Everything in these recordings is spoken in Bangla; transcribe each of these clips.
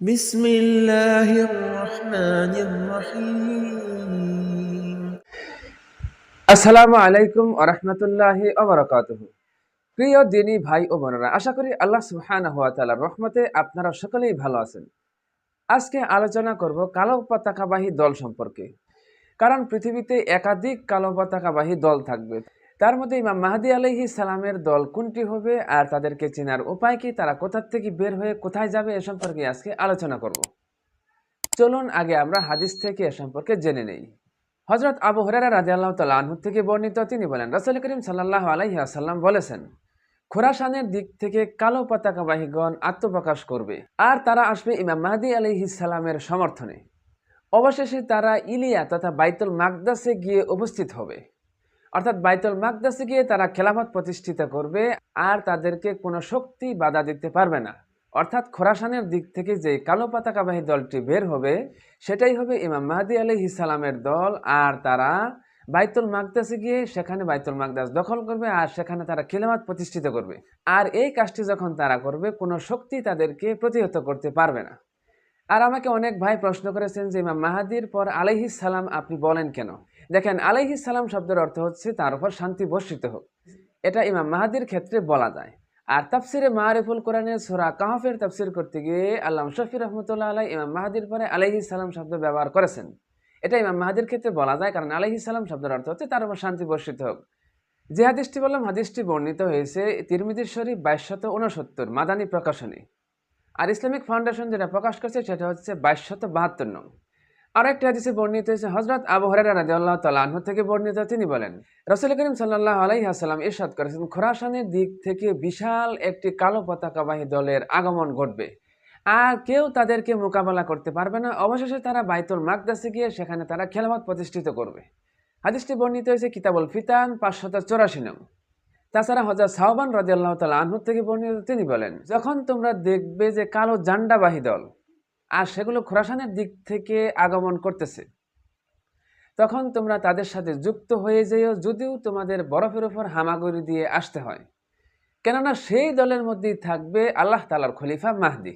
بسم الله الرحمن الرحيم আসসালামু আলাইকুম আরহামতুল্লাহ অবরাকাতুহ প্রিয় দিনী ভাই ও বোনেরা আশা করি আল্লাহ সুবহানাহু ওয়া তাআলার রহমতে আপনারা সকলেই ভালো আছেন আজকে আলোচনা করব কালো পতাকাবাহী দল সম্পর্কে কারণ পৃথিবীতে একাধিক কালো পতাকাবাহী দল থাকবে তার মধ্যে ইমাম মাহাদি আলাইহি সালামের দল কোনটি হবে আর তাদেরকে চেনার উপায় কি? তারা কোথা থেকে বের হয়ে কোথায় যাবে এ সম্পর্কে আজকে আলোচনা করব। চলুন আগে আমরা হাদিস থেকে এ সম্পর্কে জেনে নেই। হজরত আবু হরেরা রাজি আল্লাহ তালু থেকে বর্ণিত তিনি বলেন, রাসুল করিম সাল্লাহ আলাইসাল্লাম বলেছেন, খোরাসানের দিক থেকে কালো পতাকাবাহীগণ আত্মপ্রকাশ করবে আর তারা আসবে ইমাম মাহাদি আলিহিসাল্লামের সমর্থনে। অবশেষে তারা ইলিয়া তথা বাইতুল মাকদাসে গিয়ে উপস্থিত হবে। অর্থাৎ বাইতুল মাকদাসে গিয়ে তারা খেলাফত প্রতিষ্ঠিত করবে আর তাদেরকে কোনো শক্তি বাধা দিতে পারবে না। অর্থাৎ খোরাসানের দিক থেকে যে কালো পতাকাবাহী দলটি বের হবে, সেটাই হবে ইমাম মাহাদি আলি ইসালামের দল আর তারা বাইতুল মাকদাসে গিয়ে সেখানে বাইতুল মাকদাস দখল করবে আর সেখানে তারা খিলামাত প্রতিষ্ঠিত করবে। আর এই কাজটি যখন তারা করবে, কোনো শক্তি তাদেরকে প্রতিহত করতে পারবে না। আর আমাকে অনেক ভাই প্রশ্ন করেছেন যে, ইমাম মাহাদির পর আলাইহিস সালাম আপনি বলেন কেন? দেখেন, আলাইহিস সালাম শব্দের অর্থ হচ্ছে তার উপর শান্তি বর্ষিত হোক। এটা ইমাম মাহাদির ক্ষেত্রে বলা যায়। আর তাফসিরে মারিফুল কোরআনের সোরা কাহফের তাফসির করতে গিয়ে আল্লাহ শফি রহমতুল্লাহ আলাই ইমাম মাহাদির পরে আলাইহি সালাম শব্দ ব্যবহার করেছেন। এটা ইমাম মাহাদির ক্ষেত্রে বলা যায় কারণ আলাইহি সালাম শব্দের অর্থ হচ্ছে তার উপর শান্তি বর্ষিত হোক। যে হাদিসটি বললাম, হাদিসটি বর্ণিত হয়েছে তিরমিদির শরীফ বাইশশত উনসত্তর মাদানী প্রকাশনী। আর ইসলামিক ফাউন্ডেশন যেটা প্রকাশ করছে, সেটা হচ্ছে বাইশশত বাহাত্তর নং। আরেকটি হাদিসে বর্ণিত হয়েছে হজরত আবু হরেরা রাজি আল্লাহ তালাহ থেকে বর্ণিত, তিনি বলেন, রসুল করিম সাল্লাহ আলাইহাসাল্লাম ইরশাদ করেছেন, খোরাসানের দিক থেকে বিশাল একটি কালো পতাকাবাহী দলের আগমন ঘটবে। আর কেউ তাদেরকে মোকাবেলা করতে পারবে না, অবশেষে তারা বাইতুল মাকদাসে গিয়ে সেখানে তারা খেলামত প্রতিষ্ঠিত করবে। হাদিসটি বর্ণিত হয়েছে কিতাবুল ফিতান পাঁচশত চৌরাশি নং। তাছাড়া হজরত সাহবান রাজি আল্লাহ তালা আনহুর থেকে বর্ণিত তিনি বলেন, যখন তোমরা দেখবে যে কালো জান্ডাবাহী দল, আর সেগুলো খোরাসানের দিক থেকে আগমন করতেছে, তখন তোমরা তাদের সাথে যুক্ত হয়ে যেও যদিও তোমাদের বরফের উপর হামাগুড়ি দিয়ে আসতে হয়। কেননা সেই দলের মধ্যেই থাকবে আল্লাহ তালার খলিফা মাহদি।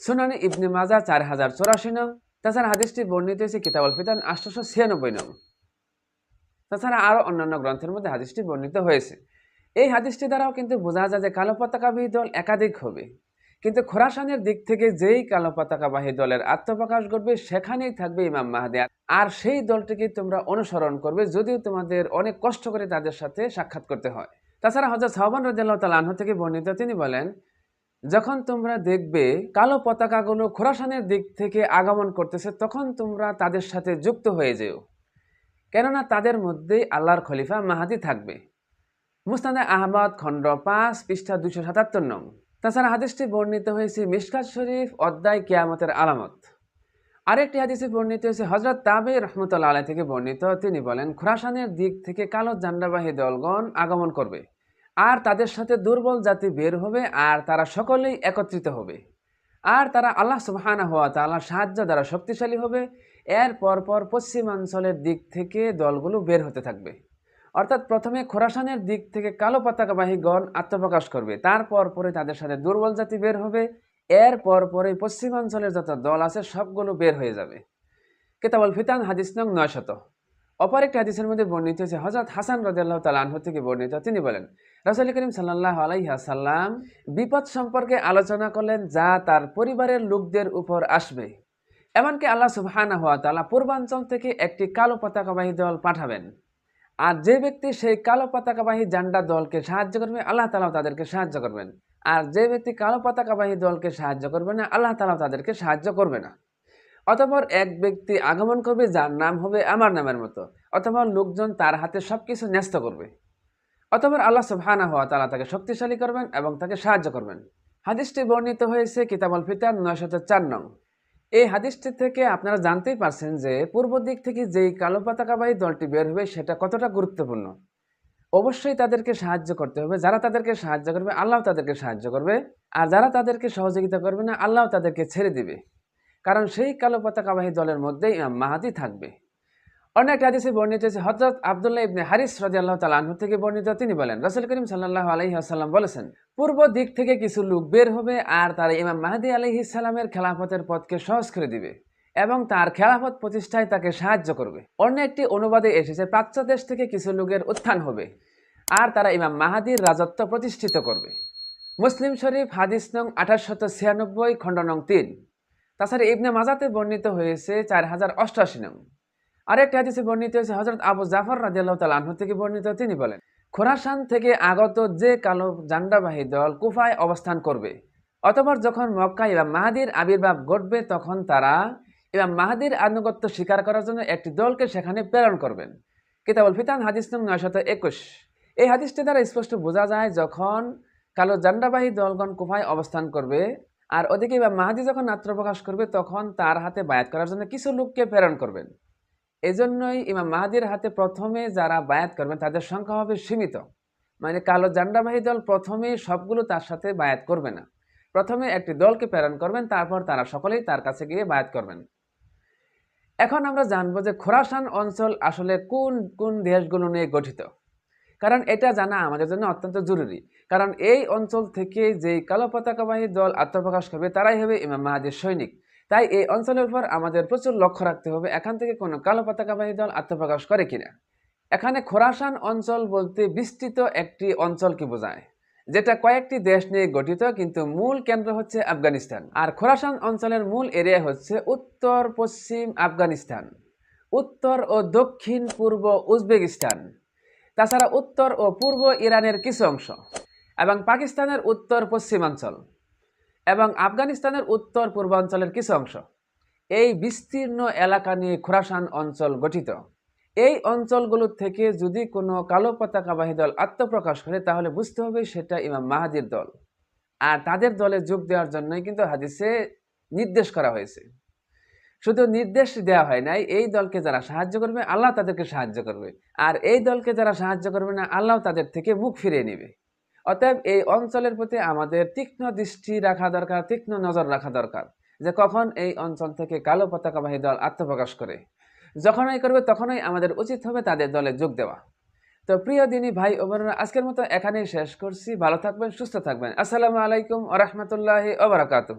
সুনানি ইবনে মাজা চার হাজার চৌরাশি নং। তাছাড়া হাদিসটি বর্ণিত হয়েছে কিতাবল ফিতান আটশোশো ছিয়ানব্বই নং। তাছাড়া আরও অন্যান্য গ্রন্থের মধ্যে হাদিসটি বর্ণিত হয়েছে। এই হাদিসটি দ্বারাও কিন্তু বোঝা যায় যে কালো পতাকাবাহী দল একাধিক হবে। কিন্তু খোরাসানের দিক থেকে যেই কালো পতাকাবাহী দলের আত্মপ্রকাশ করবে সেখানেই থাকবে ইমাম মাহাদি। আর সেই দলটিকে তোমরা অনুসরণ করবে যদিও তোমাদের অনেক কষ্ট করে তাদের সাথে সাক্ষাৎ করতে হয়। তাছাড়া হজরত সাহবান রাজিয়াল্লাহ তালাহ থেকে বর্ণিত, তিনি বলেন, যখন তোমরা দেখবে কালো পতাকাগুলো খোরাসানের দিক থেকে আগমন করতেছে, তখন তোমরা তাদের সাথে যুক্ত হয়ে যেও। কেননা তাদের মধ্যেই আল্লাহর খলিফা মাহাদি থাকবে। মুস্তাদে আহমদ, খণ্ড পাঁচ, পৃষ্ঠা দুশো সাতাত্তর নং। তাছাড়া হাদিসটি বর্ণিত হয়েছে মিশকাত শরীফ, অধ্যায় কেয়ামতের আলামত। আরেকটি হাদিসে বর্ণিত হয়েছে হজরত তাবে রহমতুল্লা আলাই থেকে বর্ণিত, তিনি বলেন, খোরাসানের দিক থেকে কালো জান্ডাবাহী দলগণ আগমন করবে, আর তাদের সাথে দুর্বল জাতি বের হবে, আর তারা সকলেই একত্রিত হবে। আর তারা আল্লাহ সুবাহানা হওয়া তাল্লাহ সাহায্য দ্বারা শক্তিশালী হবে। এর পরপর পশ্চিমাঞ্চলের দিক থেকে দলগুলো বের হতে থাকবে। অর্থাৎ প্রথমে খোরাসানের দিক থেকে কালো পতাকাবাহীগণ আত্মপ্রকাশ করবে। তারপর পরে তাদের সাথে দুর্বল জাতি বের হবে। এর পর পরে পশ্চিমাঞ্চলের যত দল আছে, সবগুলো বের হয়ে যাবে। কেতাবল ফিতান, হাদিস নং নয় শত অপর একটি হাদিসের মধ্যে বর্ণিত হয়েছে হজরত হাসান রাজিয়াল্লাহ তালাহ থেকে বর্ণিত। তিনি বলেন, রাসুল করিম সাল্লাহ আলাইহাসাল্লাম বিপদ সম্পর্কে আলোচনা করলেন যা তার পরিবারের লোকদের উপর আসবে। এমনকি আল্লাহ সুবহানা হওয়া তালা পূর্বাঞ্চল থেকে একটি কালো পতাকাবাহী দল পাঠাবেন। আর যে ব্যক্তি সেই কালো পতাকাবাহী জান্ডা দলকে সাহায্য করবে, আল্লাহ তালাও তাদেরকে সাহায্য করবেন। আর যে ব্যক্তি কালো পতাকাবাহী দলকে সাহায্য করবে না, আল্লাহ তালাও তাদেরকে সাহায্য করবে না। অতপর এক ব্যক্তি আগমন করবে, যার নাম হবে আমার নামের মতো। অথবা লোকজন তার হাতে সব কিছু ন্যস্ত করবে। অতপর আল্লাহ সুবহানা হওয়া তালা তাকে শক্তিশালী করবেন এবং তাকে সাহায্য করবেন। হাদিসটি বর্ণিত হয়েছে কিতাবল ফিতার নয়শত চার নং। এই হাদিসটি থেকে আপনারা জানতেই পারছেন যে পূর্ব দিক থেকে যেই কালো পতাকাবাহী দলটি বের হবে, সেটা কতটা গুরুত্বপূর্ণ? অবশ্যই তাদেরকে সাহায্য করতে হবে। যারা তাদেরকে সাহায্য করবে, আল্লাহ তাদেরকে সাহায্য করবে। আর যারা তাদেরকে সহযোগিতা করবে না, আল্লাহ তাদেরকে ছেড়ে দিবে। কারণ সেই কালো পতাকাবাহী দলের মধ্যেই মাহাদি থাকবে। অন্য একটা হাদিসে বর্ণিত হয়েছে হজরত আবদুল্লাহ ইবনে হারিস রাজি আল্লাহ তালা আনহু থেকে বর্ণিত, তিনি বলেন, রসুল করিম সাল্লাহ আলহি আসাল্লাম বলেছেন, পূর্ব দিক থেকে কিছু লোক বের হবে আর তারা ইমাম মাহাদি আলহি সাল্লামের খেলাফতের পথকে সহজ করে দিবে এবং তার খেলাফত প্রতিষ্ঠায় তাকে সাহায্য করবে। অন্য একটি অনুবাদে এসেছে, প্রাচ্য দেশ থেকে কিছু লোকের উত্থান হবে আর তারা ইমাম মাহাদির রাজত্ব প্রতিষ্ঠিত করবে। মুসলিম শরীফ, হাদিস নং আঠাশশত ছিয়ানব্বই, খণ্ড নং তিন। তাছাড়া ইবনে মাজাতে বর্ণিত হয়েছে চার হাজার অষ্টআশি নং। আরেকটি হাদিসে বর্ণিত হয়েছে হজরত আবু জাফর রাজিয়াল্লাহ তাল আনহু থেকে বর্ণিত, তিনি বলেন, খোরাসান থেকে আগত যে কালো জান্ডাবাহী দল কুফায় অবস্থান করবে, অতপর যখন মক্কা ইমাম মাহাদির আবির্ভাব ঘটবে, তখন তারা ইমাম মাহাদির আনুগত্য স্বীকার করার জন্য একটি দলকে সেখানে প্রেরণ করবেন। কিতাবুল ফিতান, হাদিস নং নয়শত একুশ। এই হাদিসটি দ্বারা স্পষ্ট বোঝা যায়, যখন কালো জান্ডাবাহী দলগণ কুফায় অবস্থান করবে, আর ওদিকে ইমাম মাহাদি যখন আত্মপ্রকাশ করবে, তখন তার হাতে বায়াত করার জন্য কিছু লোককে প্রেরণ করবেন। এজন্যই ইমাম মাহাদির হাতে প্রথমে যারা বায়াত করবেন, তাদের সংখ্যা হবে সীমিত। মানে কালো জান্ডাবাহী দল প্রথমে সবগুলো তার সাথে বায়াত করবে না। প্রথমে একটি দলকে প্রেরণ করবেন, তারপর তারা সকলেই তার কাছে গিয়ে বায়াত করবেন। এখন আমরা জানব যে খোরাসান অঞ্চল আসলে কোন কোন দেশগুলো নিয়ে গঠিত? কারণ এটা জানা আমাদের জন্য অত্যন্ত জরুরি। কারণ এই অঞ্চল থেকে যেই কালো পতাকাবাহী দল আত্মপ্রকাশ করবে, তারাই হবে ইমাম মাহাদির সৈনিক। তাই এই অঞ্চলের উপর আমাদের প্রচুর লক্ষ্য রাখতে হবে, এখান থেকে কোনো কালো পতাকাবাহী দল আত্মপ্রকাশ করে কিনা। এখানে খোরাসান অঞ্চল বলতে বিস্তৃত একটি অঞ্চলকে বোঝায়, যেটা কয়েকটি দেশ নিয়ে গঠিত, কিন্তু মূল কেন্দ্র হচ্ছে আফগানিস্তান। আর খোরাসান অঞ্চলের মূল এরিয়া হচ্ছে উত্তর পশ্চিম আফগানিস্তান, উত্তর ও দক্ষিণ পূর্ব উজবেকিস্তান, তাছাড়া উত্তর ও পূর্ব ইরানের কিছু অংশ, এবং পাকিস্তানের উত্তর পশ্চিমাঞ্চল এবং আফগানিস্তানের উত্তর পূর্বাঞ্চলের কিছু অংশ। এই বিস্তীর্ণ এলাকা নিয়ে খোরাসান অঞ্চল গঠিত। এই অঞ্চলগুলো থেকে যদি কোনো কালো পতাকাবাহী দল আত্মপ্রকাশ করে, তাহলে বুঝতে হবে সেটা ইমাম মাহাদির দল। আর তাদের দলে যোগ দেওয়ার জন্যই কিন্তু হাদিসে নির্দেশ করা হয়েছে। শুধু নির্দেশ দেওয়া হয় নাই, এই দলকে যারা সাহায্য করবে, আল্লাহ তাদেরকে সাহায্য করবে। আর এই দলকে যারা সাহায্য করবে না, আল্লাহ তাদের থেকে মুখ ফিরিয়ে নেবে। অতএব এই অঞ্চলের প্রতি আমাদের তীক্ষ্ণ দৃষ্টি রাখা দরকার, তীক্ষ্ণ নজর রাখা দরকার যে কখন এই অঞ্চল থেকে কালো পতাকাবাহী দল আত্মপ্রকাশ করে। যখনই করবে তখনই আমাদের উচিত হবে তাদের দলে যোগ দেওয়া। তো প্রিয় দিনী ভাই ও বোনেরা, আজকের মতো এখানেই শেষ করছি। ভালো থাকবেন, সুস্থ থাকবেন। আসসালামু আলাইকুম আ রহমতুল্লাহ ওবরাকাতুহ